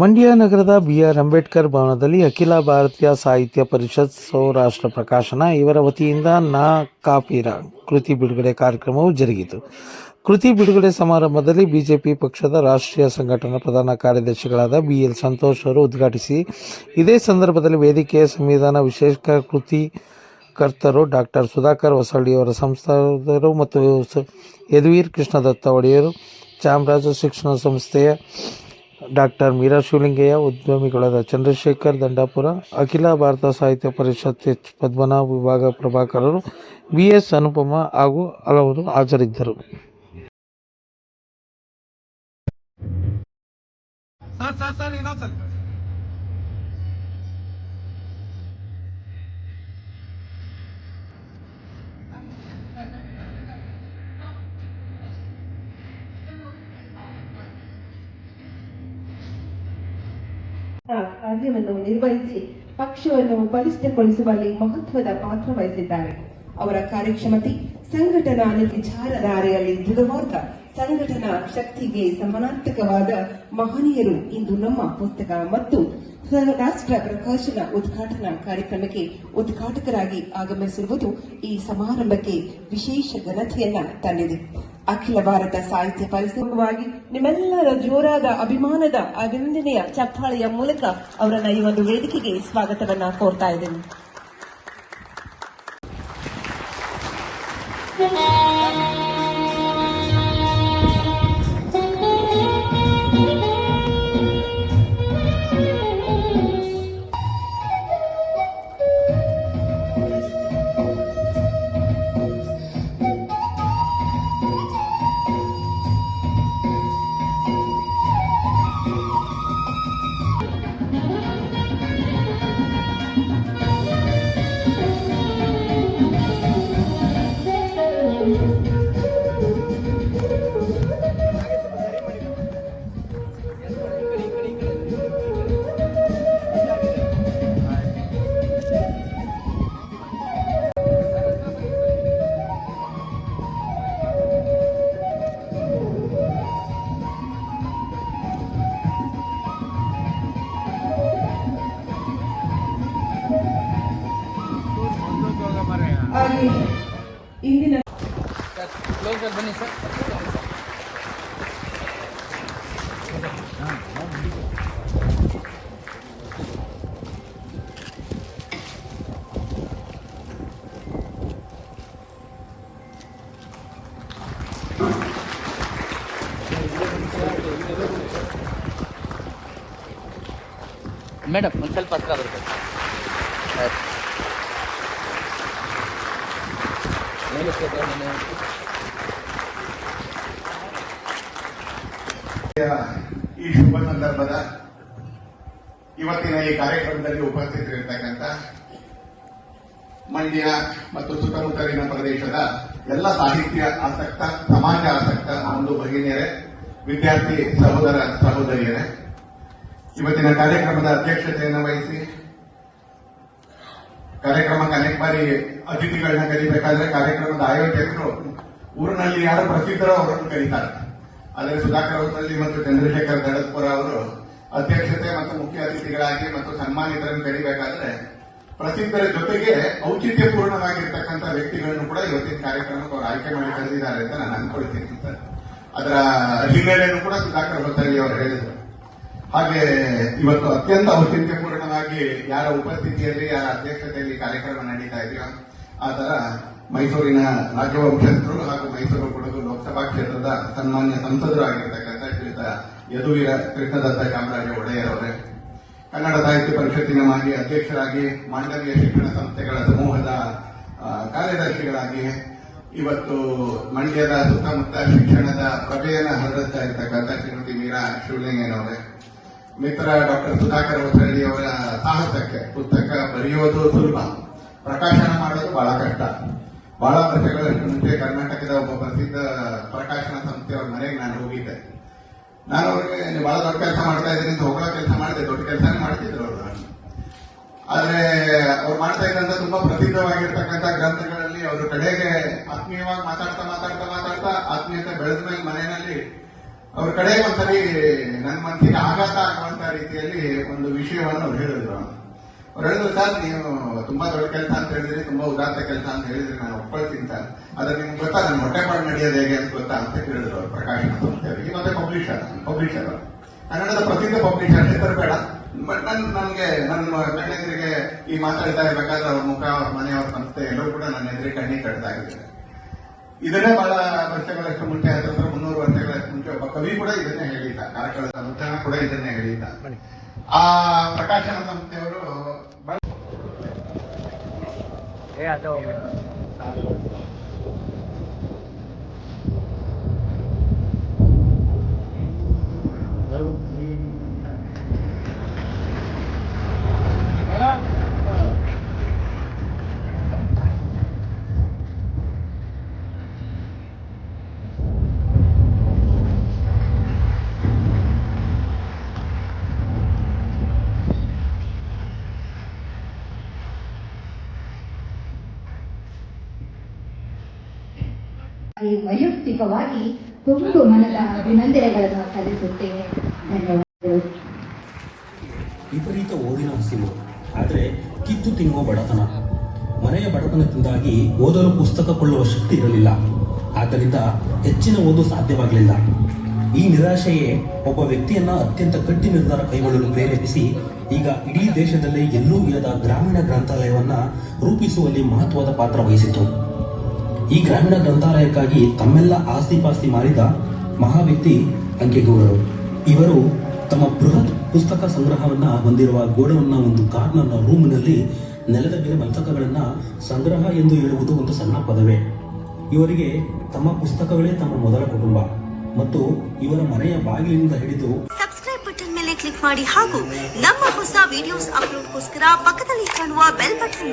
ಮಂಡ್ಯ ನಗರದ B R Ambedkar ಭವನದಲ್ಲಿ ಅಖಿಲ ಭಾರತೀಯ ಸಾಹಿತ್ಯ ಪರಿಷತ್ ಸೌರಾಷ್ಟ್ರ ಪ್ರಕಾಶನ ಇವರ ವತಿಯಿಂದ ನಾ ಕಾಪೀರ ಕೃತಿ ಬಿಡುಗಡೆ ಕಾರ್ಯಕ್ರಮವು ಜರುಗಿತು. ಕೃತಿ ಬಿಡುಗಡೆ ಸಮಾರಂಭದಲ್ಲಿ ಬಿಜೆಪಿ ಪಕ್ಷದ ರಾಷ್ಟ್ರೀಯ ಸಂಘಟನಾ ಪ್ರಧಾನ ಕಾರ್ಯದರ್ಶಿಗಳಾದ ಬಿ ಎಲ್ ಸಂತೋಷ್ ಅವರು ಉದ್ಘಾಟಿಸಿ ಇದೇ ಸಂದರ್ಭದಲ್ಲಿ ವೇದಿಕೆಯ ಸಂವಿಧಾನ ವಿಶೇಷ ಕೃತಿ ಕರ್ತರು ಡಾಕ್ಟರ್ ಸುಧಾಕರ್ ಹೊಸಳ್ಳಿಯವರ ಸಂಸ್ಥರು ಮತ್ತು ಯದುವೀರ್ ಕೃಷ್ಣದತ್ತ ಒಡೆಯರು, ಚಾಮರಾಜ ಶಿಕ್ಷಣ ಸಂಸ್ಥೆಯ ಡಾಕ್ಟರ್ ಮೀರಾ ಶಿವಲಿಂಗಯ್ಯ, ಉದ್ಯಮಿಗಳಾದ ಚಂದ್ರಶೇಖರ್ ದಂಡಾಪುರ, ಅಖಿಲ ಭಾರತ ಸಾಹಿತ್ಯ ಪರಿಷತ್ ಎಚ್ ಪದ್ಮನಾಭ ವಿಭಾಗ ಪ್ರಭಾಕರರು ವಿ ಎಸ್ ಅನುಪಮ ಹಾಗೂ ಹಲವರು ಹಾಜರಿದ್ದರು. ಸರ್ ಸರ್ ಸರ್ ಇನ್ನೊಂದ್ ಕಾರ್ಯವನ್ನು ನಿರ್ವಹಿಸಿ ಪಕ್ಷವನ್ನು ಬಲಿಷ್ಠಗೊಳಿಸುವಲ್ಲಿ ಮಹತ್ವದ ಪಾತ್ರ ವಹಿಸಿದ್ದಾರೆ. ಅವರ ಕಾರ್ಯಕ್ಷಮತೆ ಸಂಘಟನಾ ವಿಚಾರಧಾರೆಯಲ್ಲಿ ದೃಢವಾದ ಸಂಘಟನಾ ಶಕ್ತಿಗೆ ಸಮಾನಾರ್ಥಕವಾದ ಮಹನೀಯರು ಇಂದು ನಮ್ಮ ಪುಸ್ತಕ ಮತ್ತು ರಾಷ್ಟ್ರ ಪ್ರಕಾಶನ ಉದ್ಘಾಟನಾ ಕಾರ್ಯಕ್ರಮಕ್ಕೆ ಉದ್ಘಾಟಕರಾಗಿ ಆಗಮಿಸಿರುವುದು ಈ ಸಮಾರಂಭಕ್ಕೆ ವಿಶೇಷ ಘನತೆಯನ್ನ ತಂದಿದೆ. ಅಖಿಲ ಭಾರತ ಸಾಹಿತ್ಯ ಪರಿಸರವಾಗಿ ನಿಮ್ಮೆಲ್ಲರ ಜೋರಾದ ಅಭಿಮಾನದ ಅಭಿನಂದನೆಯ ಚಪ್ಪಾಳೆಯ ಮೂಲಕ ಅವರನ್ನ ಈ ಒಂದು ವೇದಿಕೆಗೆ ಸ್ವಾಗತವನ್ನ ಕೋರ್ತಾ ಇದ್ದೇನೆ. ಮೇಡಮ್, ಒಂದು ಸ್ವಲ್ಪ ಹತ್ರ ಬರ್ಬೇಕು. ಈ ಶುಭ ಸಂದರ್ಭದ ಇವತ್ತಿನ ಈ ಕಾರ್ಯಕ್ರಮದಲ್ಲಿ ಉಪಸ್ಥಿತರಿರ್ತಕ್ಕಂಥ ಮಂಡ್ಯ ಮತ್ತು ಸುತ್ತಮುತ್ತಲಿನ ಪ್ರದೇಶದ ಎಲ್ಲ ಸಾಹಿತ್ಯ ಆಸಕ್ತ, ಸಮಾಜ ಆಸಕ್ತ ಒಂದು ಭಗಿನಿಯರೇ, ವಿದ್ಯಾರ್ಥಿ ಸಹೋದರ ಸಹೋದರಿಯರೇ ಇವತ್ತಿನ ಕಾರ್ಯಕ್ರಮದ ಅಧ್ಯಕ್ಷತೆಯನ್ನು ವಹಿಸಿ ಕಾರ್ಯಕ್ರಮಕ್ಕೆ ಅನೇಕ ಬಾರಿ ಅತಿಥಿಗಳನ್ನ ಕರಿಬೇಕಾದ್ರೆ ಕಾರ್ಯಕ್ರಮದ ಆಯೋಜಕರು ಊರಿನಲ್ಲಿ ಯಾರು ಪ್ರಸಿದ್ಧರೋ ಅವರನ್ನು ಕರೀತಾರೆ. ಆದರೆ ಸುಧಾಕರ್ ಅವರಲ್ಲಿ ಮತ್ತು ಚಂದ್ರಶೇಖರ್ ದಡತ್ಪುರ ಅವರು ಅಧ್ಯಕ್ಷತೆ ಮತ್ತು ಮುಖ್ಯ ಅತಿಥಿಗಳಾಗಿ ಮತ್ತು ಸನ್ಮಾನಿತರನ್ನು ಕರಿಬೇಕಾದ್ರೆ ಪ್ರಸಿದ್ಧರ ಜೊತೆಗೆ ಔಚಿತ್ಯಪೂರ್ಣವಾಗಿರ್ತಕ್ಕಂಥ ವ್ಯಕ್ತಿಗಳನ್ನು ಕೂಡ ಇವತ್ತಿನ ಕಾರ್ಯಕ್ರಮಕ್ಕೆ ಅವರು ಆಯ್ಕೆ ಮಾಡಿ ಕರೆದಿದ್ದಾರೆ ಅಂತ ನಾನು ಅನ್ಕೊಳ್ತೀನಿ ಅದರ ಹಿನ್ನೆಲೆಯನ್ನು ಕೂಡ ಸುಧಾಕರ್ ಹೊಸಳ್ಳಿ ಅವರು ಹೇಳಿದರು. ಹಾಗೆ ಇವತ್ತು ಅತ್ಯಂತ ಔಚಿತ್ಯಪೂರ್ಣವಾಗಿ ಯಾರ ಉಪಸ್ಥಿತಿಯಲ್ಲಿ, ಯಾರ ಅಧ್ಯಕ್ಷತೆಯಲ್ಲಿ ಕಾರ್ಯಕ್ರಮ ನಡೀತಾ ಇದೆಯೋ, ಆ ತರ ಮೈಸೂರಿನ ರಾಜವಂಶಸ್ಥರು ಹಾಗೂ ಮೈಸೂರು ಕೊಡಗು ಲೋಕಸಭಾ ಕ್ಷೇತ್ರದ ಸನ್ಮಾನ್ಯ ಸಂಸದರು ಆಗಿರ್ತಕ್ಕಂಥ ಶ್ರೀತ ಯದುವೀರ ಕೃಷ್ಣದತ್ತ ಚಾಮರಾಜ ಒಡೆಯರ್ ಅವರೇ ಕನ್ನಡ ಸಾಹಿತ್ಯ ಪರಿಷತ್ತಿನ ಮಾಜಿ ಅಧ್ಯಕ್ಷರಾಗಿ ಮಾಂಡವ್ಯ ಶಿಕ್ಷಣ ಸಂಸ್ಥೆಗಳ ಸಮೂಹದ ಕಾರ್ಯದರ್ಶಿಗಳಾಗಿ ಇವತ್ತು ಮಂಡ್ಯದ ಸುತ್ತಮುತ್ತ ಶಿಕ್ಷಣದ ಪ್ರಭೆಯನ್ನು ಹರಡುತ್ತಾ ಇರತಕ್ಕಂಥ ಶ್ರೀಮತಿ ಮೀರಾ ಶಿವಲಿಂಗನವರೇ. ಮಿತ್ರ ಡಾಕ್ಟರ್ ಸುಧಾಕರ್ ಹೊಸಳ್ಳಿ ಅವರ ಸಾಹಸಕ್ಕೆ ಪುಸ್ತಕ ಬರೆಯೋದು ಸುಲಭ. ಪ್ರಕಾಶನ ಮಾಡೋದು ಬಹಳ ಕಷ್ಟ. ಬಹಳ ವರ್ಷಗಳ ಮುಂಚೆ ಕರ್ನಾಟಕದ ಒಬ್ಬ ಪ್ರಸಿದ್ಧ ಪ್ರಕಾಶನ ಸಂಸ್ಥೆಯವ್ರ ಮನೆಗೆ ನಾನು ಹೋಗಿದ್ದೆ. ನಾನು ಅವ್ರಿಗೆ ಬಹಳ ದೊಡ್ಡ ಕೆಲಸ ಮಾಡ್ತಾ ಇದ್ದೀನಿ ಅಂತ ಹೋಗೋ ಕೆಲಸ ಮಾಡಿದೆ, ದೊಡ್ಡ ಕೆಲಸನೇ ಮಾಡ್ತಿದ್ರು ಅವರು ಆದ್ರೆ ಅವ್ರು ಮಾಡ್ತಾ ಇದ್ದಂತ ತುಂಬಾ ಪ್ರಸಿದ್ಧವಾಗಿರ್ತಕ್ಕಂಥ ಗ್ರಂಥಗಳಲ್ಲಿ ಅವರು ಕಡೆಗೆ ಆತ್ಮೀಯವಾಗಿ ಮಾತಾಡ್ತಾ ಮಾತಾಡ್ತಾ ಮಾತಾಡ್ತಾ ಆತ್ಮೀಯತೆ ಬೆಳೆದ ಮೇಲೆ ಮನೆಯಲ್ಲಿ ಅವ್ರ ಕಡೆ ಒಂದ್ಸರಿ ನನ್ನ ಮನಸ್ಸಿಗೆ ಆಘಾತ ಆಗುವಂತ ರೀತಿಯಲ್ಲಿ ಒಂದು ವಿಷಯವನ್ನು ಅವ್ರು ಹೇಳಿದ್ರು. ಅವ್ರು ಹೇಳಿದ್ರು, ಸರ್, ನೀವು ತುಂಬಾ ದೊಡ್ಡ ಕೆಲಸ ಅಂತ ಹೇಳಿದ್ರಿ, ತುಂಬಾ ಉದಾತ್ತ ಕೆಲಸ ಅಂತ ಹೇಳಿದ್ರಿ, ನಾನು ಒಪ್ಕೊಳ್ತೀನಿ ಸರ್. ಆದ್ರೆ ನಿಮ್ಗೆ ಗೊತ್ತಾ, ನನ್ನ ಮಾಡಿ ನಡೆಯೋದು ಹೇಗೆ ಅಂತ ಗೊತ್ತಾ ಅಂತ ಕೇಳಿದ್ರು ಅವ್ರು ಪ್ರಕಾಶ್ ಈ ಮತ್ತೆ ಪಬ್ಲಿಷರ್ ಪಬ್ಲಿಷರ್ ಕನ್ನಡದ ಪ್ರಸಿದ್ಧ ಪಬ್ಲಿಷರ್ ಹೆಸರು ಬೇಡ. ಬಟ್ ನನ್, ನನ್ಗೆ ನನ್ನ ಕಣ್ಣೆದುರಿಗೆ ಈ ಮಾತಾಡ್ತಾ ಇರ್ಬೇಕಾದ್ರೆ ಅವ್ರ ಮುಖ, ಅವ್ರ ಮನೆ, ಅವ್ರ ಸಂಸ್ಥೆ ಎಲ್ಲರೂ ಕೂಡ ನನ್ನ ಎದುರಿಗೆ ಕಣ್ಣಿಗೆ ಕಟ್ತಾ ಇದ್ದಾರೆ. ಇದನ್ನೇ ಬಹಳ ವರ್ಷಗಳಷ್ಟು ಮುಂಚೆ, ಹತ್ತತ್ರ ಮುನ್ನೂರು ವರ್ಷಗಳಷ್ಟು ಮುಂಚೆ ಒಬ್ಬ ಕವಿ ಕೂಡ ಇದನ್ನೇ ಹೇಳಿದ್ದ ಕಾರ್ಕಳದ ಮುದ್ದಣ ಕೂಡ ಇದನ್ನೇ ಹೇಳಿದ್ದ. ಆ ಪ್ರಕಾಶನ ಸಂಸ್ಥೆಯವರು ವೈಯಕ್ತಿಕವಾಗಿ ತುಂಬ ಮನದ ಅಭಿನಂದನೆಗಳನ್ನು ಸಲ್ಲಿಸುತ್ತೇನೆ. ಧನ್ಯವಾದಗಳು. ವಿಪರೀತ ಓದಿನ ಹಸಿವು. ಆದರೆ ಕಿತ್ತು ತಿನ್ನುವ ಬಡತನ. ಮನೆಯ ಬಡತನದಿಂದಾಗಿ ಓದಲು ಪುಸ್ತಕ ಕೊಳ್ಳುವ ಶಕ್ತಿ ಇರಲಿಲ್ಲ. ಆದ್ದರಿಂದ ಹೆಚ್ಚಿನ ಓದು ಸಾಧ್ಯವಾಗಲಿಲ್ಲ. ಈ ನಿರಾಶೆಯೇ ಒಬ್ಬ ವ್ಯಕ್ತಿಯನ್ನ ಅತ್ಯಂತ ಗಟ್ಟಿ ನಿರ್ಧಾರ ಕೈಗೊಳ್ಳಲು ಪ್ರೇರೇಪಿಸಿ, ಈಗ ಇಡೀ ದೇಶದಲ್ಲಿ ಎಲ್ಲೂ ಇಲ್ಲದ ಗ್ರಾಮೀಣ ಗ್ರಂಥಾಲಯವನ್ನ ರೂಪಿಸುವಲ್ಲಿ ಮಹತ್ವದ ಪಾತ್ರ ವಹಿಸಿತು ಈ ಗ್ರಾಮೀಣ ಗ್ರಂಥಾಲಯಕ್ಕಾಗಿ ತಮ್ಮೆಲ್ಲ ಆಸ್ತಿ ಪಾಸ್ತಿ ಮಾರಿದ ಮಹಾವ್ಯಕ್ತಿ ಅಂಕೆಗೌಡರು. ಇವರು ತಮ್ಮ ಬೃಹತ್ ಪುಸ್ತಕ ಸಂಗ್ರಹವನ್ನ ಹೊಂದಿರುವ ಗೋಡವನ್ನ ಒಂದು ಕಾರ್ನರ್ನ ರೂಮ್ನಲ್ಲಿ ನೆಲದ ಮೇಲೆ ಪುಸ್ತಕಗಳನ್ನ ಸಂಗ್ರಹ ಎಂದು ಹೇಳುವುದು ಒಂದು ಸಣ್ಣ ಪದವೇ. ಇವರಿಗೆ ತಮ್ಮ ಪುಸ್ತಕಗಳೇ ತಮ್ಮ ಮೊದಲ ಕುಟುಂಬ ಮತ್ತು ಇವರ ಮನೆಯ ಬಾಗಿಲಿನಿಂದ ಹಿಡಿದು ಸಬ್ಸ್ಕ್ರೈಬ್ ಬಟನ್ ಮೇಲೆ ಕ್ಲಿಕ್ ಮಾಡಿ ಹಾಗೂ ನಮ್ಮ ಹೊಸ ವಿಡಿಯೋಸ್ ಅಪ್ಲೋಡ್ಗೋಸ್ಕರ ಪಕ್ಕದಲ್ಲಿ ಕಾಣುವ ಬೆಲ್ ಬಟನ್